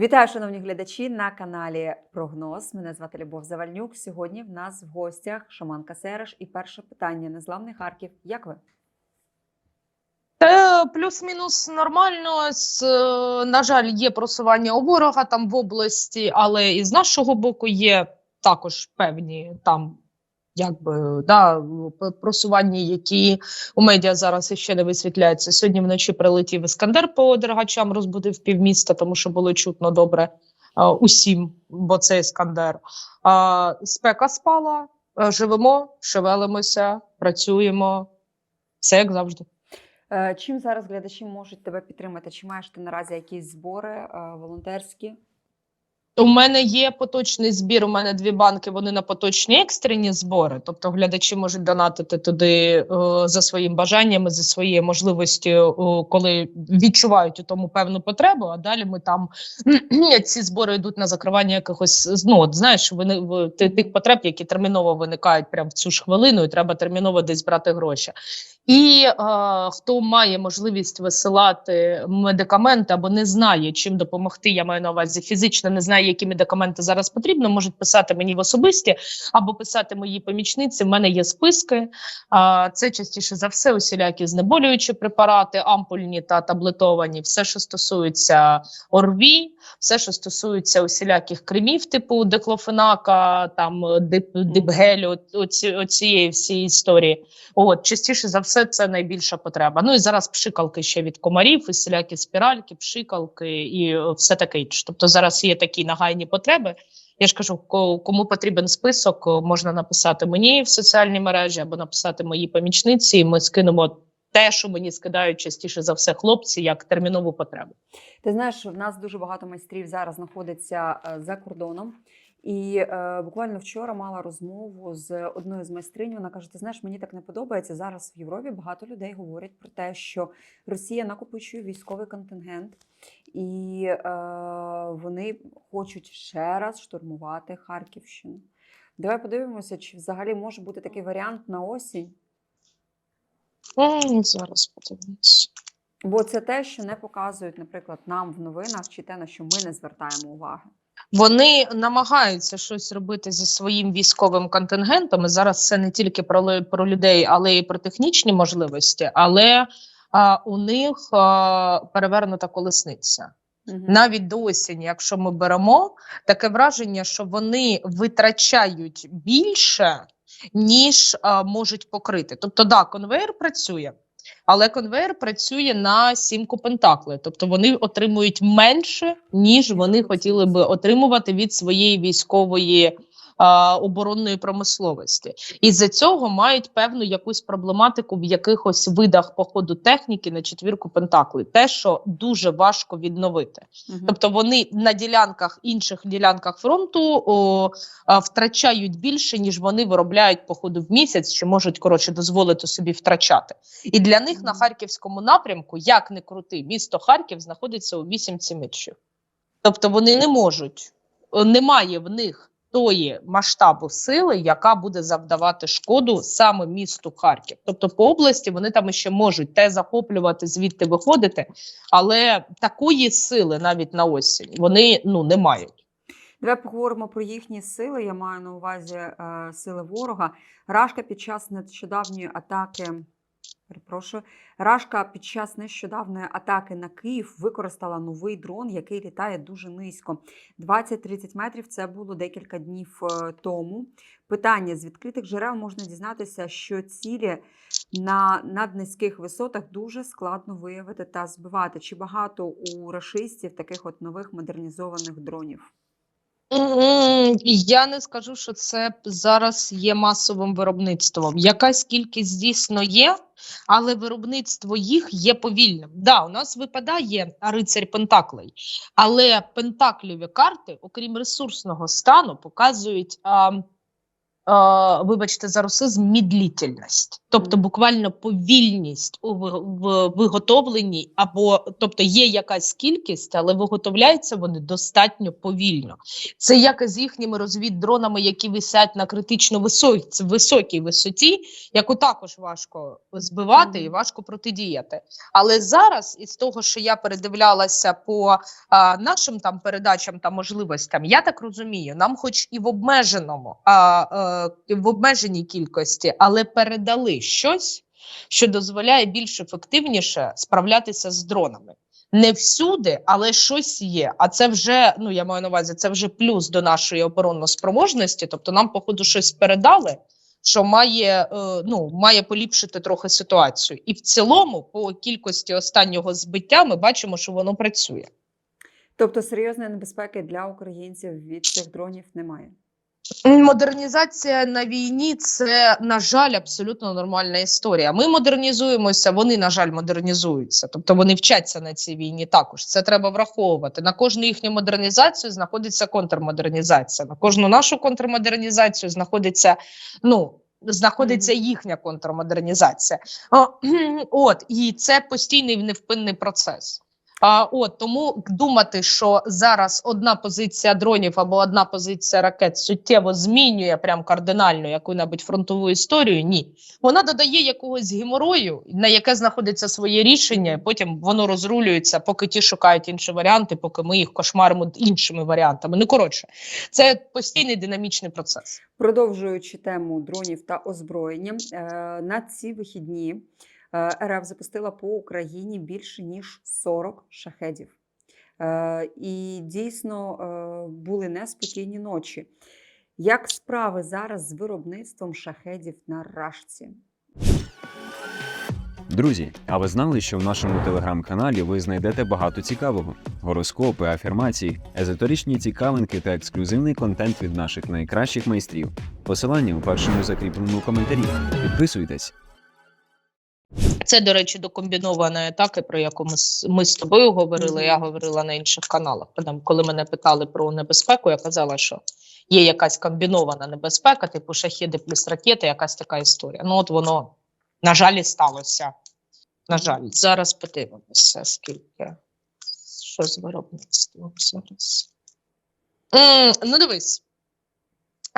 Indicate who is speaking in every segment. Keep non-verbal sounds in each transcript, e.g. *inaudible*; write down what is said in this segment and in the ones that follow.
Speaker 1: Вітаю, шановні глядачі на каналі Прогноз. Мене звати Любов Завальнюк. Сьогодні в нас в гостях Шаманка Сереш. І перше питання: Незламний Харків. Як ви?
Speaker 2: Плюс-мінус нормально. Е, на жаль, є просування у ворога там в області, але і з нашого боку є також певні там. Якби да, просування, які у медіа зараз ще не висвітляються. Сьогодні вночі прилетів іскандер по дергачам, розбудив півміста, тому що було чутно добре е, усім, бо це іскандер. А, спека спала, живемо, шевелимося, працюємо. Все як завжди.
Speaker 1: Е, Чим зараз глядачі можуть тебе підтримати? Чи маєш ти наразі якісь збори е, волонтерські?
Speaker 2: У мене є поточний збір. У мене дві банки. Вони на поточні екстрені збори. Тобто глядачі можуть донатити туди е, за своїм бажанням, за своєю можливістю, е, коли відчувають у тому певну потребу. А далі ми там *clears throat* ці збори йдуть на закривання якихось ну, от, знаєш, вони в тих потреб, які терміново виникають прямо в цю ж хвилину, і треба терміново десь брати гроші. І е, хто має можливість висилати медикаменти або не знає, чим допомогти, я маю на увазі фізично не знає, які медикаменти зараз потрібно, можуть писати мені в особисті або писати моїй помічниці. В мене є списки. А, це частіше за все усілякі знеболюючі препарати, ампульні та таблетовані, все, що стосується ОРВІ, все, що стосується усіляких кремів, типу деклофенака, там дип, дипгелю, оці, оцієї всієї історії. От частіше за все, це найбільша потреба. Ну і зараз пшикалки ще від комарів, і всілякі спіральки, пшикалки і е, все таке. інше. Тобто зараз є такі нагайні потреби. Я ж кажу, ко- кому потрібен список, можна написати мені в соціальній мережі або написати моїй помічниці. і Ми скинемо те, що мені скидають частіше за все хлопці, як термінову потребу.
Speaker 1: Ти знаєш, в нас дуже багато майстрів зараз знаходиться е, за кордоном. І е, буквально вчора мала розмову з одною з майстринь. Вона каже: Ти знаєш, мені так не подобається. Зараз в Європі багато людей говорять про те, що Росія накопичує військовий контингент, і е, вони хочуть ще раз штурмувати Харківщину. Давай подивимося, чи взагалі може бути такий варіант на осінь.
Speaker 2: М, Зараз подивимось.
Speaker 1: Бо це те, що не показують, наприклад, нам в новинах, чи те, на що ми не звертаємо уваги.
Speaker 2: Вони намагаються щось робити зі своїм військовим контингентом. І зараз це не тільки про, про людей, але й про технічні можливості. Але а, у них а, перевернута колесниця.
Speaker 1: Мгм.
Speaker 2: Навіть до осені, якщо ми беремо таке враження, що вони витрачають більше, ніж а, можуть покрити. Тобто, да, конвейер працює, але конвейер працює на сімку пентакли. Тобто вони отримують менше, ніж вони хотіли би отримувати від своєї військової. Оборонної промисловості і за цього мають певну якусь проблематику в якихось видах походу техніки на четвірку пентаклей, те, що дуже важко відновити.
Speaker 1: Мгм.
Speaker 2: Тобто вони на ділянках інших ділянках фронту о, втрачають більше, ніж вони виробляють по ходу в місяць, чи можуть коротше дозволити собі втрачати. І для них на харківському напрямку, як не крути, місто Харків знаходиться у вісімці мечів. Тобто вони не можуть, немає в них тої масштабу сили, яка буде завдавати шкоду саме місту Харків. Тобто по області вони там ще можуть те захоплювати, звідти виходити, але такої сили навіть на осінь вони ну не мають.
Speaker 1: Давай поговоримо про їхні сили. Я маю на увазі е, сили ворога. Рашка під час нещодавньої атаки. Перепрошую, Рашка під час нещодавної атаки на Київ використала новий дрон, який літає дуже низько. 20-30 метрів це було декілька днів е, тому. Питання з відкритих джерел можна дізнатися, що цілі на наднизьких висотах дуже складно виявити та збивати. Чи багато у рашистів таких от нових модернізованих дронів?
Speaker 2: Я не скажу, що це зараз є масовим виробництвом. Якась кількість дійсно є, але виробництво їх є повільним. Да, у нас випадає рицарь Пентаклей, але пентакліві карти, окрім ресурсного стану, показують вибачте за русизм, мідлітельність, тобто буквально повільність у виготовленні, або тобто є якась кількість, але виготовляються вони достатньо повільно. Це як і з їхніми розвіддронами, які висять на критично високій, високій висоті, яку також важко збивати і важко протидіяти. Але зараз, із того, що я передивлялася по а, нашим там передачам та можливостям, я так розумію, нам, хоч і в обмеженому, а, е, в обмеженій кількості, але передали щось, що дозволяє більш ефективніше справлятися з дронами. Не всюди, але щось є. А це вже ну я маю на увазі, це вже плюс до нашої оборонно-спроможності. Тобто, нам, походу, щось передали, що має е, ну має поліпшити трохи ситуацію. І в цілому, по кількості останнього збиття, ми бачимо, що воно працює.
Speaker 1: Тобто серйозної небезпеки для українців від цих дронів немає.
Speaker 2: Модернізація на війні це на жаль абсолютно нормальна історія. Ми модернізуємося, вони на жаль модернізуються. Тобто вони вчаться на цій війні. Також це треба враховувати. На кожну їхню модернізацію знаходиться контрмодернізація. На кожну нашу контрмодернізацію знаходиться ну. Знаходиться їхня контрмодернізація. О, *clears throat* от і це постійний невпинний процес. А от тому думати, що зараз одна позиція дронів або одна позиція ракет суттєво змінює прям кардинально яку-небудь фронтову історію. Ні, вона додає якогось геморою, на яке знаходиться своє рішення. Потім воно розрулюється, поки ті шукають інші варіанти, поки ми їх кошмаримо іншими варіантами. Ну коротше, це постійний динамічний процес.
Speaker 1: Продовжуючи тему дронів та озброєння, е, на ці вихідні РФ запустила по Україні більше ніж 40 шахедів. Е, І дійсно е, були неспокійні ночі. Як справи зараз з виробництвом шахедів на рашці?
Speaker 3: Друзі, а ви знали, що в нашому телеграм-каналі ви знайдете багато цікавого: гороскопи, афірмації, езотеричні цікавинки та ексклюзивний контент від наших найкращих майстрів. Посилання у першому закріпленому коментарі. Підписуйтесь.
Speaker 2: Це, до речі, до комбінованої атаки, про яку ми, ми з тобою говорили. Я говорила на інших каналах. Там, коли мене питали про небезпеку, я казала, що є якась комбінована небезпека, типу шахіди плюс ракети, якась така історія. Ну, от воно, на жаль, і сталося. На жаль, зараз подивимося, скільки. Що з виробництвом зараз. М, ну, дивись.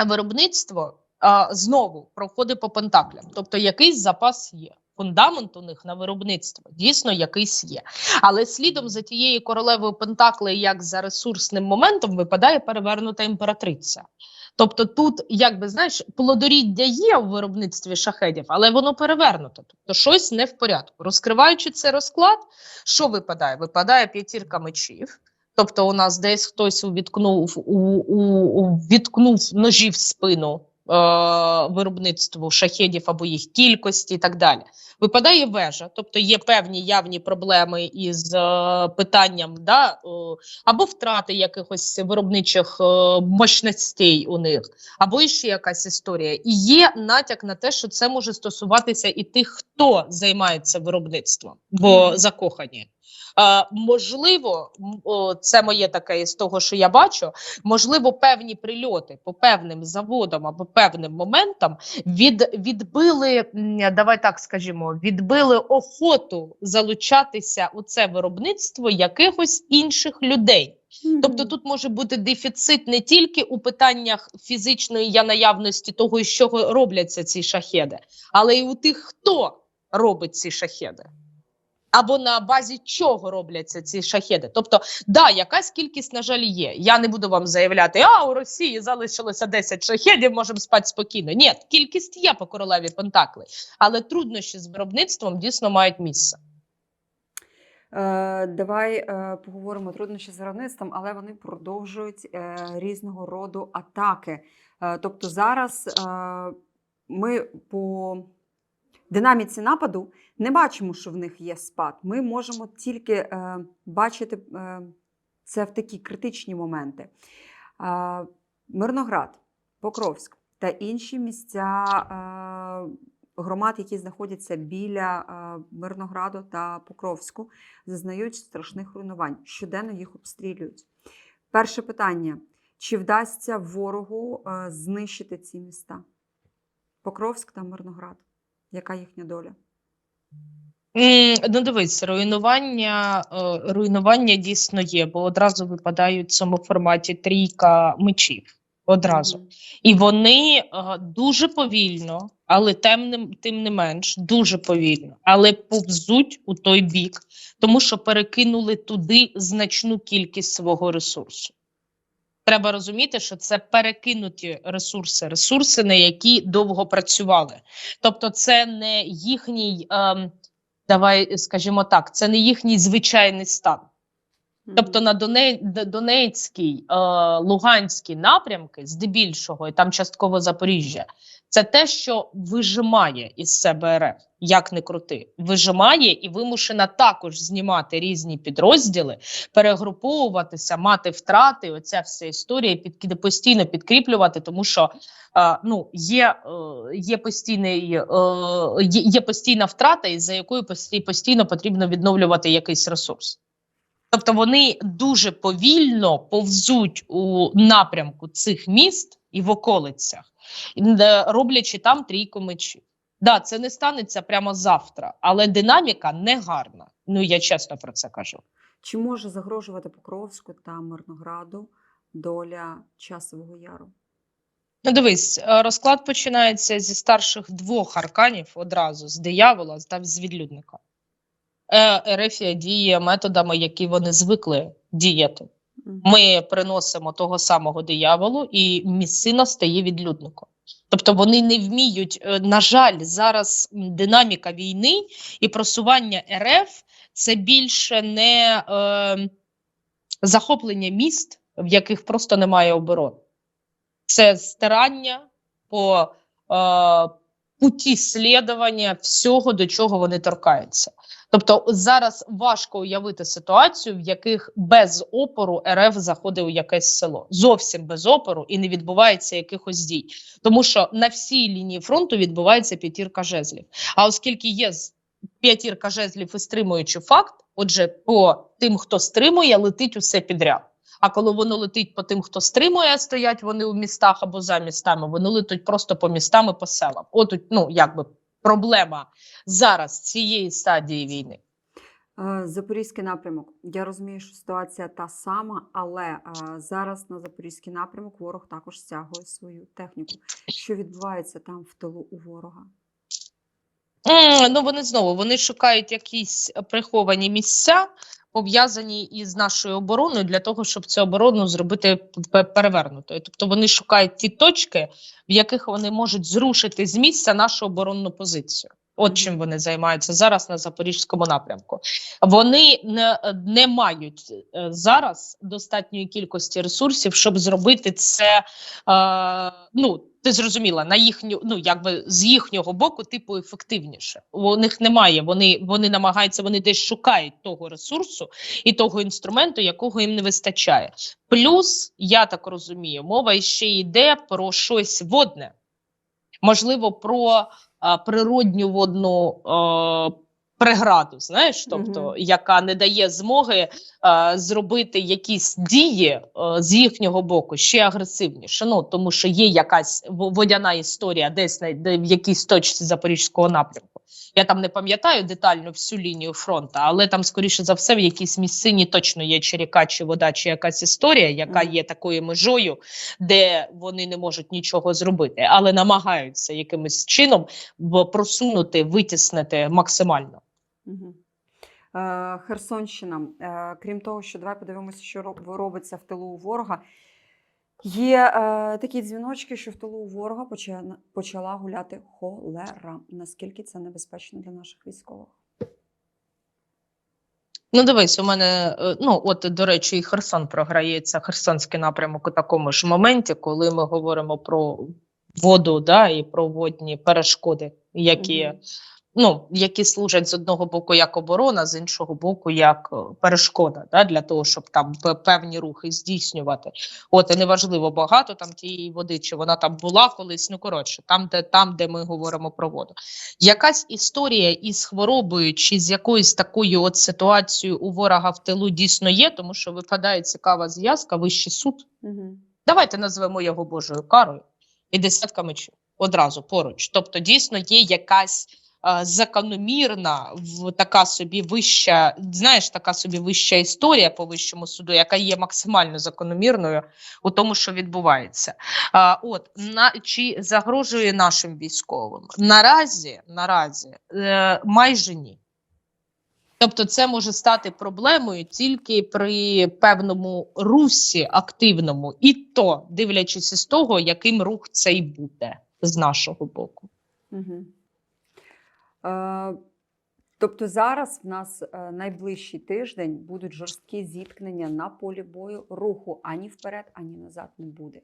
Speaker 2: Виробництво а, знову проходить по пентаклям. Тобто якийсь запас є. Фундамент у них на виробництво дійсно якийсь є. Але слідом за тією королевою Пентакли, як за ресурсним моментом, випадає перевернута імператриця. Тобто тут, як би знаєш, плодоріддя є в виробництві шахедів, але воно перевернуто. Тобто щось не в порядку. Розкриваючи цей розклад, що випадає? Випадає п'ятірка мечів. Тобто, у нас десь хтось увіткнув, у, у, у, відкнув ножі в спину е, виробництву шахедів або їх кількості і так далі. Випадає вежа, тобто є певні явні проблеми із е, питанням да, е, або втрати якихось виробничих е, мощностей у них, або ще якась історія. І є натяк на те, що це може стосуватися і тих, хто займається виробництвом, бо закохані. Е, можливо, це моє таке із того, що я бачу. Можливо, певні прильоти по певним заводам або певним моментам від, відбили, давай так скажімо, відбили охоту залучатися у це виробництво якихось інших людей. Тобто тут може бути дефіцит не тільки у питаннях фізичної я наявності того, з чого робляться ці шахеди, але й у тих, хто робить ці шахеди. Або на базі чого робляться ці шахеди. Тобто, да, якась кількість, на жаль, є. Я не буду вам заявляти, а у Росії залишилося 10 шахедів, можемо спати спокійно. Ні, кількість є по королеві Пентакли, але труднощі з виробництвом дійсно мають місце.
Speaker 1: Е, Давай е, поговоримо труднощі з виробництвом, але вони продовжують е, різного роду атаки. Тобто зараз ми по динаміці нападу не бачимо, що в них є спад. Ми можемо тільки е, бачити е, це в такі критичні моменти. Е, Мирноград, Покровськ та інші місця е, громад, які знаходяться біля е, Мирнограду та Покровську, зазнають страшних руйнувань. Щоденно їх обстрілюють. Перше питання: чи вдасться ворогу е, знищити ці міста? Покровськ та Мирноград. Яка їхня доля?
Speaker 2: Ну, дивись, руйнування, е, руйнування дійсно є, бо одразу випадають в цьому форматі трійка мечів. Одразу. І вони е, дуже повільно, але тим не, тим не менш, дуже повільно, але повзуть у той бік, тому що перекинули туди значну кількість свого ресурсу. Треба розуміти, що це перекинуті ресурси, ресурси, на які довго працювали. Тобто, це не їхній, ем, давай скажімо так, це не їхній звичайний стан. Тобто на Донецькій, е, Луганський напрямки, здебільшого, і там частково Запоріжжя, це те, що вижимає із себе РФ, як не крути, вижимає і вимушена також знімати різні підрозділи, перегруповуватися, мати втрати. Оця вся історія під постійно підкріплювати, тому що е, ну є, е, є постійний е, є, постійна втрата, із за якою постійно потрібно відновлювати якийсь ресурс. Тобто вони дуже повільно повзуть у напрямку цих міст і в околицях, е, роблячи там трійку мечів. Да, це не станеться прямо завтра, але динаміка не гарна. Ну я чесно про це кажу.
Speaker 1: Чи може загрожувати Покровську та Мирнограду доля часового яру?
Speaker 2: Ну, дивись, е, розклад починається зі старших двох арканів одразу з диявола та з відлюдника. Е, Ерефія діє методами, які вони звикли діяти. Ми приносимо того самого дияволу, і місцина стає відлюдником. Тобто вони не вміють, е, на жаль, зараз динаміка війни і просування РФ це більше не е, захоплення міст, в яких просто немає оборони. Це стирання по е, путі слідування всього, до чого вони торкаються. Тобто зараз важко уявити ситуацію, в яких без опору РФ заходить у якесь село, зовсім без опору і не відбувається якихось дій, тому що на всій лінії фронту відбувається п'ятірка жезлів. А оскільки є п'ятірка жезлів і стримуючи факт, отже, по тим, хто стримує, летить усе підряд. А коли воно летить по тим, хто стримує, стоять вони у містах або за містами, вони летуть просто по містам і по селам. От ну якби проблема зараз цієї стадії війни.
Speaker 1: Е, Запорізький напрямок. Я розумію, що ситуація та сама, але е, зараз на запорізький напрямок ворог також стягує свою техніку. Що відбувається там в тилу у ворога?
Speaker 2: Ну вони знову вони шукають якісь приховані місця, пов'язані із нашою обороною, для того, щоб цю оборону зробити перевернутою. Тобто вони шукають ті точки, в яких вони можуть зрушити з місця нашу оборонну позицію. От чим вони займаються зараз на запорізькому напрямку. Вони не, не мають е, зараз достатньої кількості ресурсів, щоб зробити це. Е, ну ти зрозуміла на їхню, ну якби з їхнього боку, типу, ефективніше. У них немає. Вони вони намагаються, вони десь шукають того ресурсу і того інструменту, якого їм не вистачає. Плюс, я так розумію, мова ще йде про щось водне, можливо, про природню водну преграду, знаєш, тобто,
Speaker 1: Мгм.
Speaker 2: яка не дає змоги а, зробити якісь дії а, з їхнього боку ще агресивніше. Ну тому що є якась водяна історія, десь на де в якійсь точці запорізького напрямку. Я там не пам'ятаю детально всю лінію фронту, але там, скоріше за все, в якійсь місцині точно є чи ріка, чи вода, чи якась історія, яка є такою межою, де вони не можуть нічого зробити, але намагаються якимось чином просунути, витіснити максимально.
Speaker 1: Угу. Е, Херсонщина. Е, крім того, що давай подивимося, що робиться в тилу у ворога. Є е, такі дзвіночки, що в тилу у ворога почала, гуляти холера. Наскільки це небезпечно для наших військових?
Speaker 2: Ну, дивись, у мене ну от до речі, і Херсон програється Херсонський напрямок у такому ж моменті, коли ми говоримо про воду, да, і про водні перешкоди, які
Speaker 1: Мгм.
Speaker 2: Ну які служать з одного боку як оборона, з іншого боку, як е, перешкода, да, для того, щоб там певні рухи здійснювати. От і неважливо багато там тієї води, чи вона там була колись. Ну коротше, там, де там, де ми говоримо про воду. Якась історія із хворобою чи з якоюсь такою от ситуацією у ворога в тилу дійсно є, тому що випадає цікава зв'язка, вищий суд.
Speaker 1: Угу.
Speaker 2: Давайте назвемо його Божою карою і десятка мечів. одразу поруч. Тобто, дійсно є якась закономірна в така собі вища, знаєш, така собі вища історія по вищому суду, яка є максимально закономірною у тому, що відбувається. От на чи загрожує нашим військовим наразі, наразі е, майже ні. Тобто, це може стати проблемою тільки при певному русі активному, і то дивлячись із того, яким рух цей буде з нашого боку.
Speaker 1: Угу. Е, тобто зараз в нас е, найближчий тиждень будуть жорсткі зіткнення на полі бою руху ані вперед, ані назад не буде.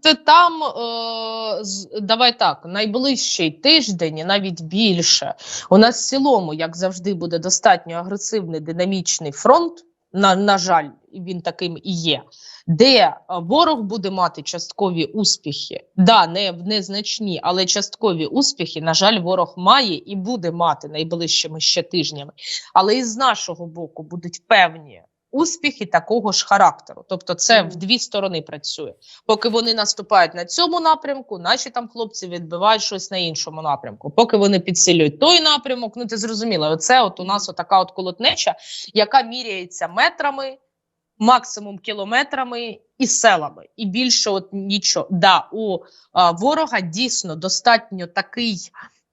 Speaker 2: Це там е, давай так, найближчий тиждень, і навіть більше. У нас в цілому, як завжди, буде достатньо агресивний динамічний фронт. На, на жаль, він таким і є, де е, ворог буде мати часткові успіхи. Да, не незначні, але часткові успіхи, на жаль, ворог має і буде мати найближчими ще тижнями. Але і з нашого боку будуть певні успіхи такого ж характеру. Тобто, це в дві сторони працює. Поки вони наступають на цьому напрямку, наші там хлопці відбивають щось на іншому напрямку. Поки вони підсилюють той напрямок, ну ти зрозуміла, оце от у нас отака от колотнеча, яка міряється метрами, максимум кілометрами і селами. І більше от нічого. Да, у а, ворога дійсно достатньо такий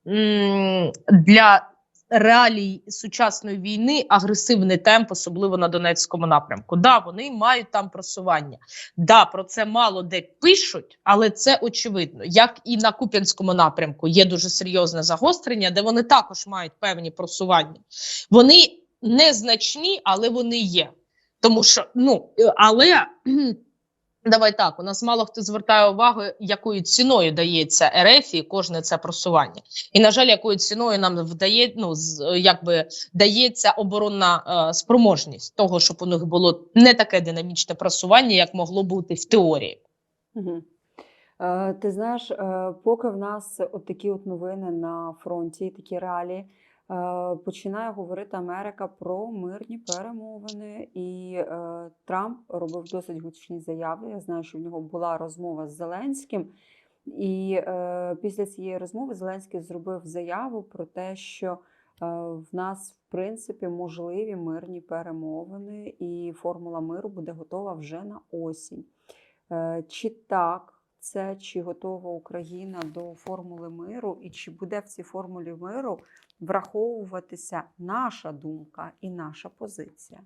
Speaker 2: м, для реалій сучасної війни агресивний темп, особливо на Донецькому напрямку. Да, вони мають там просування. Да, про це мало де пишуть, але це очевидно. Як і на Куп'янському напрямку є дуже серйозне загострення, де вони також мають певні просування. Вони незначні, але вони є. Тому що ну е, але давай так, у нас мало хто звертає увагу, якою ціною дається РФ і кожне це просування. І на жаль, якою ціною нам вдає, ну якби дається оборонна е, спроможність того, щоб у них було не таке динамічне просування, як могло бути в теорії.
Speaker 1: Угу. Е, ти знаєш, е, поки в нас от такі от новини на фронті, такі реалії, починає говорити Америка про мирні перемовини, і е, Трамп робив досить гучні заяви. Я знаю, що в нього була розмова з Зеленським. І е, після цієї розмови Зеленський зробив заяву про те, що е, в нас в принципі можливі мирні перемовини, і формула миру буде готова вже на осінь. Е, Чи так це, чи готова Україна до формули миру, і чи буде в цій формулі миру враховуватися наша думка і наша позиція?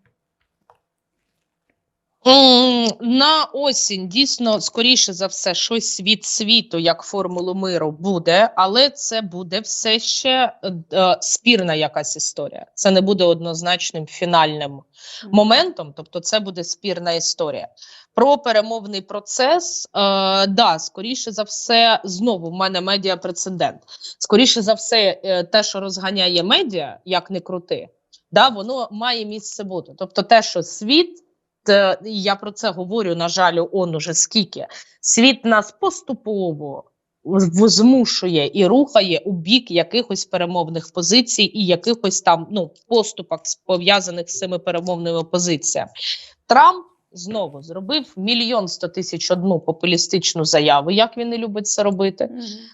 Speaker 2: На осінь дійсно скоріше за все щось від світу, як формулу миру, буде, але це буде все ще е, спірна якась історія. Це не буде однозначним фінальним моментом, тобто це буде спірна історія. Про перемовний процес, е, да, скоріше за все, знову в мене медіа прецедент. Скоріше за все, е, те, що розганяє медіа, як не крути, да, воно має місце бути. Тобто, те, що світ. І я про це говорю, на жаль, он уже скільки. Світ нас поступово змушує і рухає у бік якихось перемовних позицій і якихось там ну, поступок пов'язаних з цими перемовними позиціями. Трамп знову зробив мільйон сто тисяч одну популістичну заяву, як він не любить це робити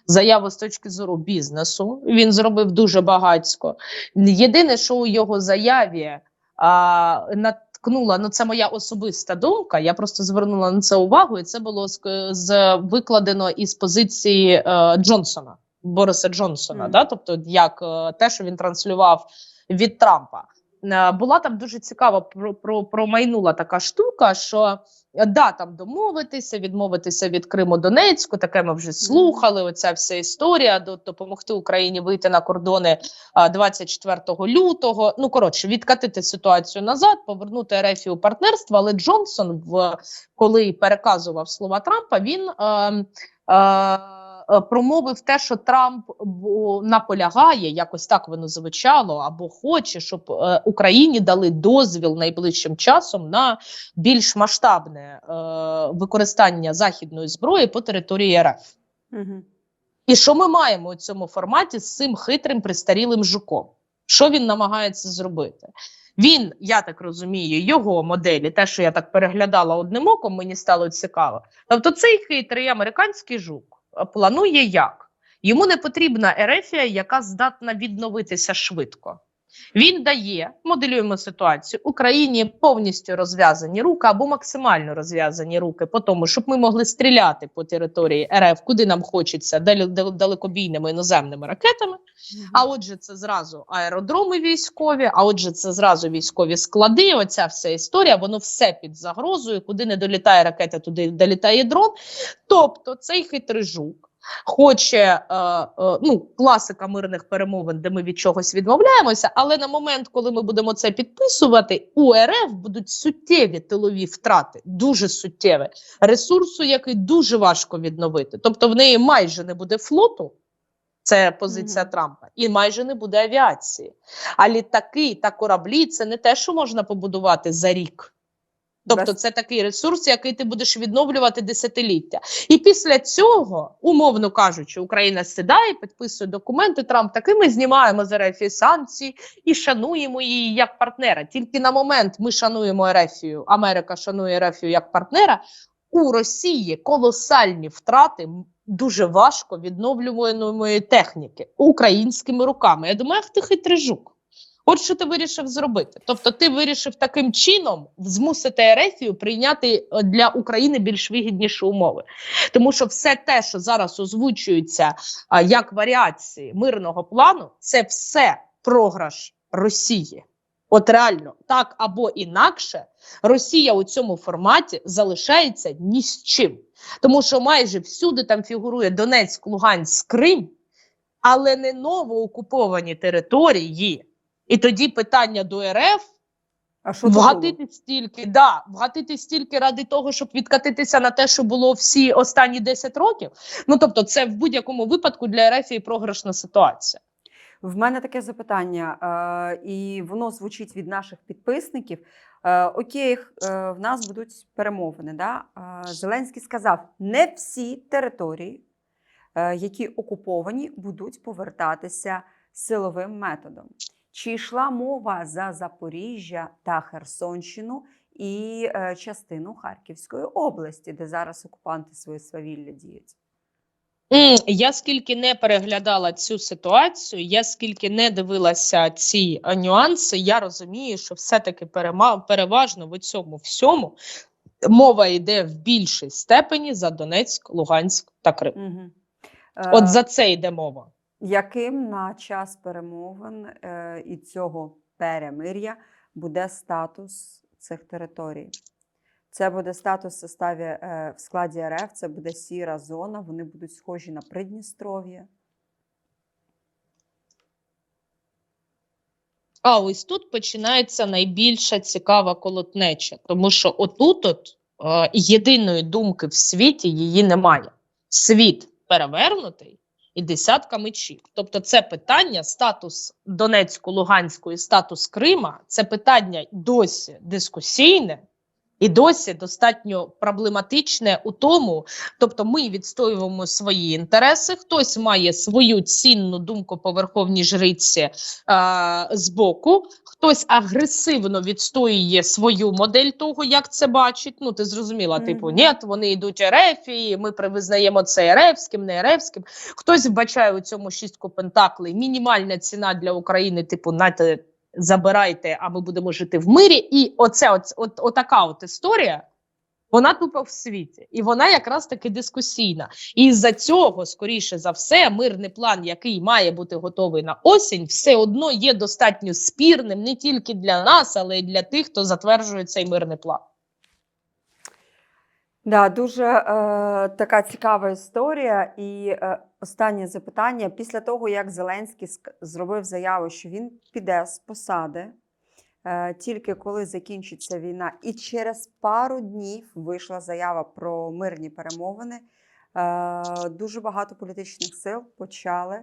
Speaker 2: заяву з точки зору бізнесу. Він зробив дуже багатько. Єдине, що у його заяві а, наткнула, ну це моя особиста думка. Я просто звернула на це увагу, і це було з, викладено із позиції е, Джонсона, Бориса Джонсона.
Speaker 1: Мгм.
Speaker 2: Да? Тобто, як е, те, що він транслював від Трампа. Е, Була там дуже цікава про, про, промайнула така штука, що е, да, там домовитися, відмовитися від Криму Донецьку, таке ми вже слухали. Оця вся історія до- допомогти Україні вийти на кордони а, 24 лютого. Ну коротше, відкатити ситуацію назад, повернути РФ у партнерство. Але Джонсон, в коли переказував слова Трампа, він. Е, е, е, Промовив те, що Трамп наполягає, якось так воно звучало, або хоче, щоб е, Україні дали дозвіл найближчим часом на більш масштабне е, використання західної зброї по території РФ.
Speaker 1: Мгм.
Speaker 2: І що ми маємо у цьому форматі з цим хитрим пристарілим жуком? Що він намагається зробити? Він, я так розумію, його моделі, те, що я так переглядала одним оком, мені стало цікаво. Тобто, цей хитрий американський жук е, планує як? Йому не потрібна ерефія, яка здатна відновитися швидко. Він дає, моделюємо ситуацію, Україні повністю розв'язані руки або максимально розв'язані руки, по тому, щоб ми могли стріляти по території РФ, куди нам хочеться, далекобійними іноземними ракетами. А отже, це зразу аеродроми військові, а отже, це зразу військові склади. Оця вся історія, воно все під загрозою. Куди не долітає ракета, туди долітає дрон. Тобто, цей хитрий жук хоче е, е, ну, класика мирних перемовин, де ми від чогось відмовляємося. Але на момент, коли ми будемо це підписувати, у РФ будуть суттєві тилові втрати, дуже суттєві ресурсу, який дуже важко відновити. Тобто, в неї майже не буде флоту. Це позиція
Speaker 1: Мгм.
Speaker 2: Трампа, і майже не буде авіації. А літаки та кораблі це не те, що можна побудувати за рік. Тобто, це такий ресурс, який ти будеш відновлювати десятиліття. І після цього, умовно кажучи, Україна сідає, підписує документи. Трамп таки ми знімаємо з РФ санкції і шануємо її як партнера. Тільки на момент ми шануємо РФію, Америка шанує РФію як партнера. У Росії колосальні втрати дуже важко відновлюваної техніки українськими руками. Я думаю, ах ти хитрий жук. От що ти вирішив зробити. Тобто, ти вирішив таким чином змусити Ерефію прийняти е, для України більш вигідніші умови. Тому що все те, що зараз озвучується а, як варіації мирного плану, це все програш Росії. От реально, так або інакше, Росія у цьому форматі залишається ні з чим. Тому що майже всюди там фігурує Донецьк, Луганськ, Крим, але не новоокуповані території. І тоді питання до РФ
Speaker 1: А що
Speaker 2: вгатити стільки, да, вгатити стільки ради того, щоб відкатитися на те, що було всі останні 10 років. Ну тобто, це в будь-якому випадку для РФ і програшна ситуація.
Speaker 1: В мене таке запитання, е, і воно звучить від наших підписників. Е, Окей, е, в нас будуть перемовини. Да? Е, Зеленський сказав, не всі території, е, які окуповані, будуть повертатися силовим методом. Чи йшла мова за Запоріжжя та Херсонщину і е, частину Харківської області, де зараз окупанти своє свавілля діють?
Speaker 2: Я скільки не переглядала цю ситуацію, я скільки не дивилася ці е, нюанси, я розумію, що все-таки переважно в цьому всьому мова йде в більшій степені за Донецьк, Луганськ та Крим.
Speaker 1: Угу.
Speaker 2: От за це йде мова.
Speaker 1: Яким на час перемовин е, і цього перемир'я буде статус цих територій? Це буде статус в составі е, в складі РФ, це буде сіра зона, вони будуть схожі на Придністров'я.
Speaker 2: А ось тут починається найбільша цікава колотнеча, тому що отут от, е, єдиної думки в світі її немає. Світ перевернутий і десятка мечів. Тобто, це питання статус Донецьку, Луганську і статус Крима це питання досі дискусійне. І досі достатньо проблематичне у тому, тобто ми відстоюємо свої інтереси. Хтось має свою цінну думку по верховній жриці е, з боку, хтось агресивно відстоює свою модель того, як це бачить. Ну ти зрозуміла, типу, ні, вони йдуть РФ, і ми визнаємо це РФським, не РФським. Хтось вбачає у цьому шістку пентаклей. Мінімальна ціна для України, типу, нате забирайте, а ми будемо жити в мирі. І оце, от, от, отака от історія. Вона тупо в світі, і вона якраз таки дискусійна. І з-за цього, скоріше за все, мирний план, який має бути готовий на осінь, все одно є достатньо спірним не тільки для нас, але й для тих, хто затверджує цей мирний план.
Speaker 1: Да, дуже е, така цікава історія. І е, останнє запитання: після того, як Зеленський зробив заяву, що він піде з посади, е, тільки коли закінчиться війна, і через пару днів вийшла заява про мирні перемовини, е, дуже багато політичних сил почали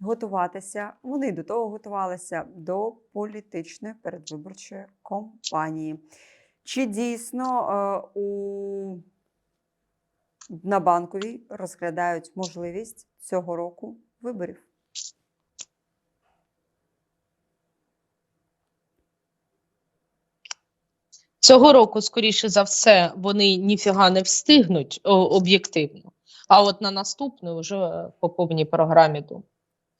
Speaker 1: готуватися. Вони до того готувалися до політичної передвиборчої кампанії. Чи дійсно е, у на банковій розглядають можливість цього року виборів?
Speaker 2: Цього року, скоріше за все, вони ніфіга не встигнуть об'єктивно. А от на наступний вже по повній програмі думаю.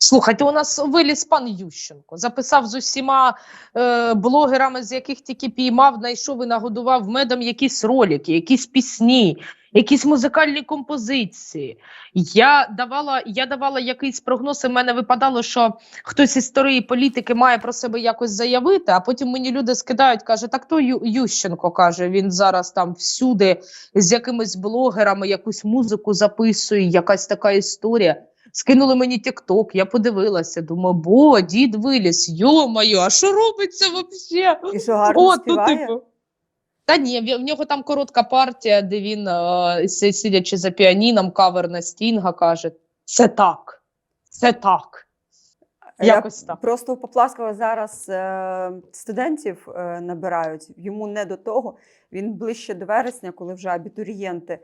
Speaker 2: Слухайте, у нас виліз пан Ющенко, записав з усіма е, блогерами, з яких тільки піймав, знайшов і нагодував медом якісь ролики, якісь пісні, якісь музикальні композиції. Я давала, я давала якийсь прогноз, і в мене випадало, що хтось із старої політики має про себе якось заявити, а потім мені люди скидають, каже, так то Ю- Ющенко каже, він зараз там всюди з якимись блогерами якусь музику записує, якась така історія. Скинули мені тікток, я подивилася, думаю, бо дід виліз, йо-моє, а що робиться взагалі?
Speaker 1: І що гарно
Speaker 2: От, ну, типу. Та ні, в- нього там коротка партія, де він, е, сидячи за піаніном, кавер на стінга каже: це так, це так.
Speaker 1: Я
Speaker 2: так.
Speaker 1: Просто у зараз е, студентів е, набирають. Йому не до того. Він ближче до вересня, коли вже абітурієнти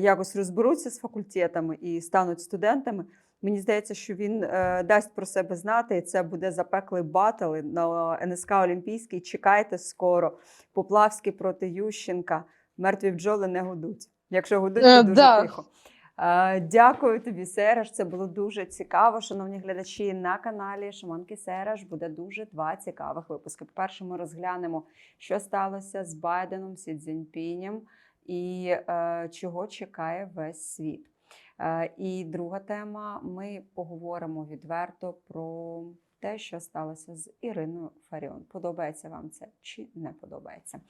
Speaker 1: якось розберуться з факультетами і стануть студентами. Мені здається, що він е, дасть про себе знати, і це буде запеклий батл на НСК Олімпійський. Чекайте скоро. Поплавський проти Ющенка. Мертві бджоли не гудуть. Якщо гудуть,
Speaker 2: Е,
Speaker 1: то дуже
Speaker 2: да.
Speaker 1: тихо. Е, Дякую тобі, Сереж. Це було дуже цікаво. Шановні глядачі на каналі Шаманки Сереж буде дуже два цікавих випуски. По-перше, ми розглянемо, що сталося з Байденом, Сі Цзіньпінем і е, чого чекає весь світ. Е, і друга тема: ми поговоримо відверто про те, що сталося з Іриною Фаріон. Подобається вам це чи не подобається?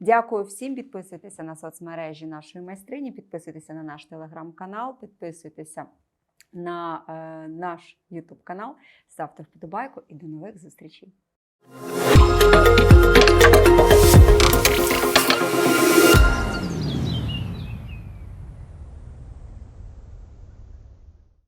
Speaker 1: Дякую всім. Підписуйтеся на соцмережі нашої майстрині, підписуйтеся на наш телеграм-канал, підписуйтеся на е, наш Ютуб канал, ставте вподобайку і до нових зустрічей.